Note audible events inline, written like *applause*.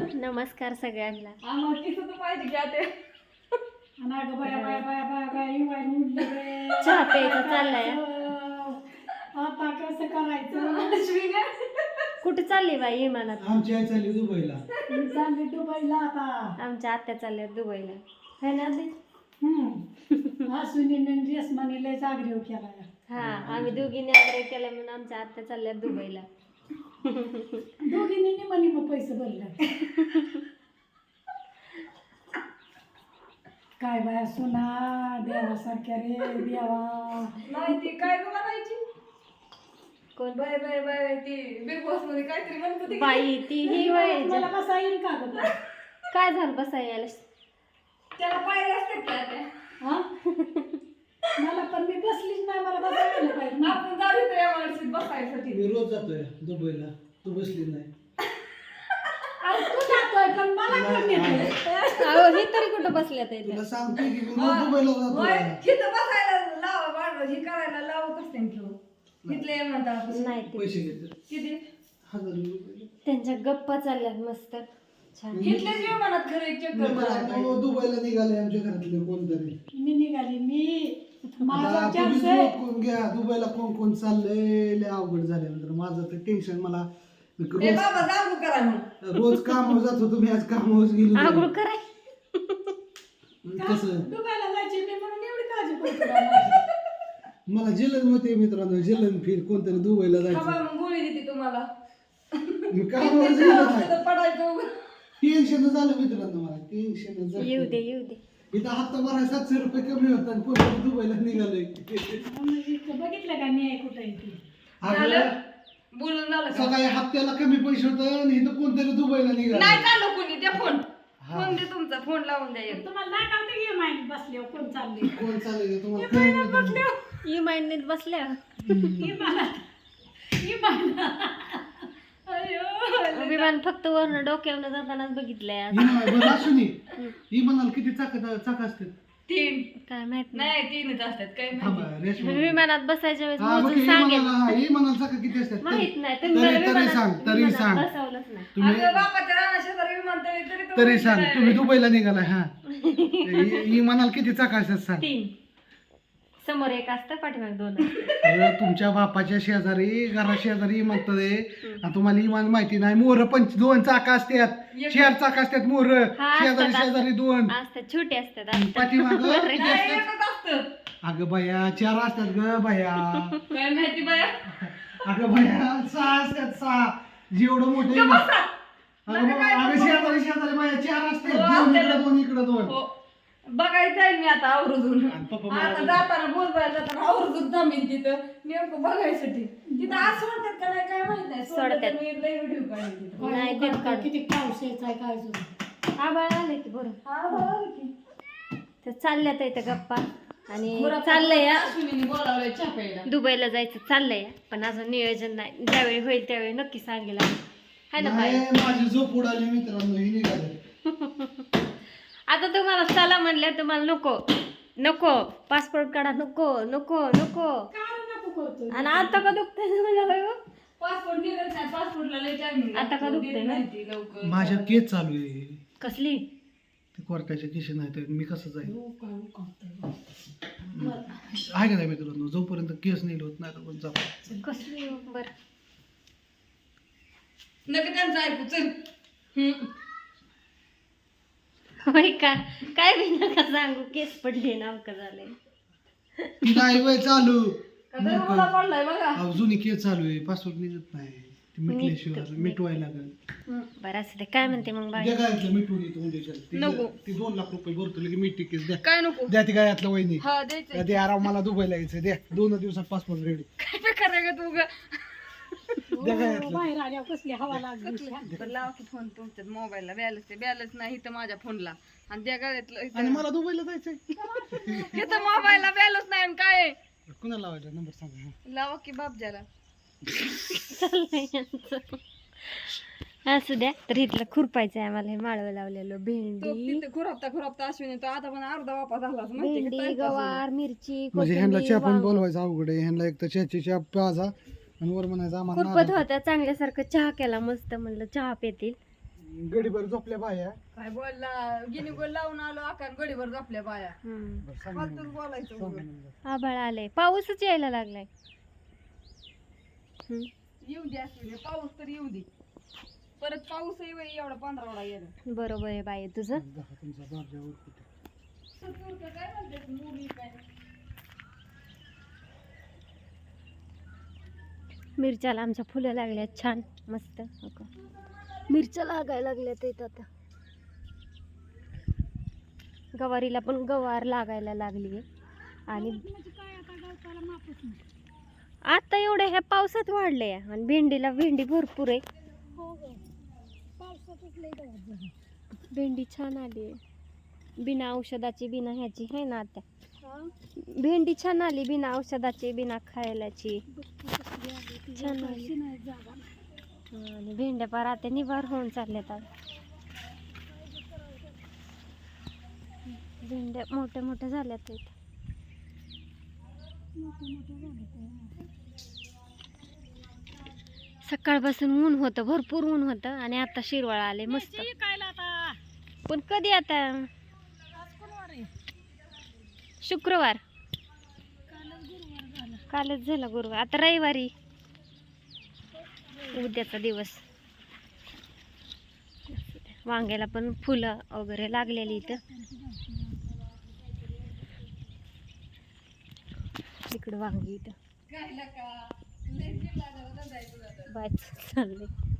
नमस्कार सगळ्यांना. चहा प्यायचा चाललाय. आता कसं करायचं? अश्विनी कुठे चालली बाई इमानात? आमची आई चालली दुबईला. मी चालली दुबईला आता. आमच्या आत्या चालल्या दुबईला. है ना आधी? लय आग्रह केला हा आम्ही दोघींनी आग्रह केला म्हणून आमच्या आत्या चालल्या दुबईला. दोघींनी निमानी मग पैसे भरले. काय बाया सुना देवासारख्या रे देवा. नाही ती काय गं म्हणायची? कोण? बाय बाय बाय ती बिग बॉसमध्ये काहीतरी म्हणत होती की बाई ती ही वय मला बसा येईल का गं? काय झालं बसा यायला त्याला पायऱ्या असतात का त्या? हा मला पण मी बसलीच नाही मला बसा यायला पाहिजे ना. आपण जाऊ इथे या माणसात बसायसाठी मी रोज जातोय दुबईला. तू बसली नाही. अरे तू जातोय पण मला कोण नेतोय? अहो हे तरी कुठं बसल्यात इथे? तुला सांगतोय की मी रोज दुबईला होय, जातोय इथं बसायला लावा बाळ हे करायला लावत असते ना किंवा इथले म्हणतात नाही ते पैसे घेते किती? हजार रुपये. त्यांच्या गप्पा चालल्यात मस्त. छान. इथलेच विमानात खरं एक चक्कर मी आता. दुबईला निघाले आमच्या घरातले कोणतरी. मी निघाली मी माझा आता चान्स तुम्ही आहे. कोण घ्या. दुबईला कोण कोण चाललंय? लय अवघड झाल्यानंतर माझं ते टेन्शन मला. मी ए रोज बाबा जाऊ करा मग. रोज कामावर जात होतो मी आज कामावर गेलो आंघोळ नाही. कराय. कसं? दुबईला जायची मी म्हणून एवढी काळजी करतो माझी. मला जलन होते मित्रांनो जलन फिर कोणतरी दुबईला बाबा जायचं मग गोळी देते तुम्हाला. मी कामावर गेलो नाही. *laughs* पडायचं. टेन्शन झालं मित्रांनो मला टेन्शन येऊ दे येऊ दे. इथं हप्ता भराय सातशे रुपये कमी होता आणि कोणतरी दुबईला निघालोय बघितलं का न्याय कुठं झालं अगं, बोलून झालं का? हप्त्याला कमी पैसे होत आणि इथं कोणतरी दुबईला नाही निघालं चाललं कोणी द्या फोन. फोन दे तुमचा फोन लावून द्या एक. तुम्हाला दाखवते की माहिती बसल्यावर कोण चालले कोण चालेल तुम्हाला कळलं मित्रांनो? इमानीत बसल्या ही मला ही मला. विमान फक्त वरण डोक्यावर जातानाच बघितलंय आज. ही म्हणाल, बरं असू नये. ही म्हणाल किती चाक चाक असतात. तीन. काय माहीत नाही. नाही तीनच असतात काय माहिती. विमानात बसायच्या वेळेस हा मोजून ही सांगेल म्हणाल हा, ही म्हणाल चाक किती असतात? माहीत नाही तरी सांग तरी विमानात सांग. बसवलंच नाही. तुम्ही तरी सांग. तुम्ही दुबईला निघालाय हा ही. *laughs* ही म्हणाल किती चाक असतात सांग. तीन. समोर एक असतं पाठीमाग दोन असतं. अरे तुमच्या बापाच्या शेजारी घरा शेजारी म्हणतात. आणि तुम्हाला इमान माहिती नाही मोर पंच दोन चाक असतात एक- चार चाक असतात मोर हा, शेजारी असतात, शेजारी दोन असतात छोटे असतात आणि असतात. पाठीमागं किती नाही, असतात? एकच असतं अगं बया चार असतात ग बया काय माहिती बाया अगं बया सहा असतात सहा जेवढं मोठं गप्प बसा. अगं काय अगं. शेजारी शेजारी बया चार असतात हो, दोन असतात. इकडं दोन इकडं दोन हो बघायचं आहे मी आता आवरून आणि पप्पा मला आता जाताना बोलवायला जाताना आवरून थांबीन तिथं. नेमकं बघायसाठी. तिथं आज सोडतात का नाही काय माहीत नाही. सोडतात. मी लय व्हिडिओ तिथं नाही, काढ. किती पाऊस यायचा काय सुद्धा आबाळ आले की बरं. हा की. तर चालल्यात इथं गप्पा. आणि बरं, चाललंय हा. अश्विनीने बोलावलंय चहा प्यायला दुबईला जायचं चाललंय पण अजून नियोजन नाही. ज्यावेळी होईल त्यावेळी नक्की सांगेल आम्ही. हाय ना नाही माझी झोप उडाली मित्रांनो ही निघाले. *laughs* आता तुम्हाला चला म्हणले तुम्हाला नको. नको. पासपोर्ट काढा नको नको नको. आणि आता का दुखतंय मला बाई? हो? पासपोर्ट निघत नाही पासपोर्टला लय टायमिंग आता का दुखतंय ना? लवकर. माझ्या केस चालू आहे. कसली? ते कोर्टाच्या केस नाही तर मी कसं जाईल हो, हो. आहे का नाही मित्रांनो? जोपर्यंत केस नाही होत नाही तोपर्यंत जातो कसली? बर. नका त्यांचं ऐकू चल. हम्म. होय का? काय बी नका सांगू केस पडले नावक झाले ती नाही वय चालू. का तरी मला पडलाय बघा. अहो, जुनी केस चालू आहे पासवर्ड निघत नाही. ते मिटल्याशिवाय मिटवायला लागेल. बरं काय म्हणते मग बाई द्या गायतलं मिटवून येतो उद्याच्या ती- नको. ती दोन लाख रुपये भरतो लगे मिठी केस. द्या. काय नको? द्या ती गायातलं वहिनी. हा द्यायचं द्या आराम मला दुबईला यायचं द्या. दोन दिवसात पासपोर्ट रेडी काय बेकार आहे का तू ग बाहेर आल्यावर कसली हवा लागली? लावा की फोन तुमच्या मोबाईलला बॅलन्स आहे. बॅलन्स नाही इथं माझ्या फोनला आणि त्या गाड्यातलं आणि मला दुबईला जायचंय. *laughs* इथं मोबाईलला बॅलन्स नाही आणि काय आहे? कुणाला लावायचा? नंबर सांगा. हा. लावा की बापजाला. असू द्या. तर इथलं खुरपायचं आहे आम्हाला. हे माळवं लावलेलं तो भेंडी तिथे खुरापता खुरापता अश्विनी तो आता पण अर्धा वापस झाला असं माहिती भेंडी? गवार मिरची म्हणजे ह्यांना कोथिंबीर, चहा पण वांग. बोलवायचं अवघड आहे. ह्यांना एक तर चहाची चहा प्याजा आणि वर म्हणायचं आम्हाला खुरपत नारळ. होत्या चांगल्यासारखं चहा केला मस्त म्हणलं चहा पेतील. गडीभर झोपल्या बाया. काय बोलला? गिनी गोल लावून आलो आकार गडीवर आपल्या बाया. हम्म. बरं, सांग फालतूच मग. बोलायचं उगाच. आभाळ आले पाऊसच यायला लागलाय. हम्म. येऊ दे असू दे. पाऊस तर येऊ दे. परत पाऊस एवढा पंधरावडा बरोबर आहे बाई तुझं? तुमचा कुठे? काय म्हणते मुली काय? मिरच्याला आमच्या फुलं लागल्यात छान मस्त. हो मिरच्या लागायला लागल्यात इथं आता. गवारीला पण गवार लागायला लागली आणि म्हणजे काय आता एवढ्या ह्या पावसात वाढले आणि भेंडीला भेंडी भरपूर आहे. हो भेंडी छान आली आहे. बिना औषधाची बिना ह्याची आहे ना आता? भेंडी छान आली बिना औषधाची बिना खायलाची. छान आली. आणि भेंड्या पार आता निवार होऊन चालल्यात भेंड्या मोठ्या मोठ्या झाल्यात. सकाळपासून ऊन होतं भरपूर ऊन होतं आणि आता शिरवाळ आले मस्त. पण कधी आता? शुक्रवार. कालच झाला गुरुवार. आता रविवारी. उद्याचा दिवस. वांग्याला पण फुलं वगैरे लागलेली इथं. तिकडं वांगी इथं. काय बाय चालले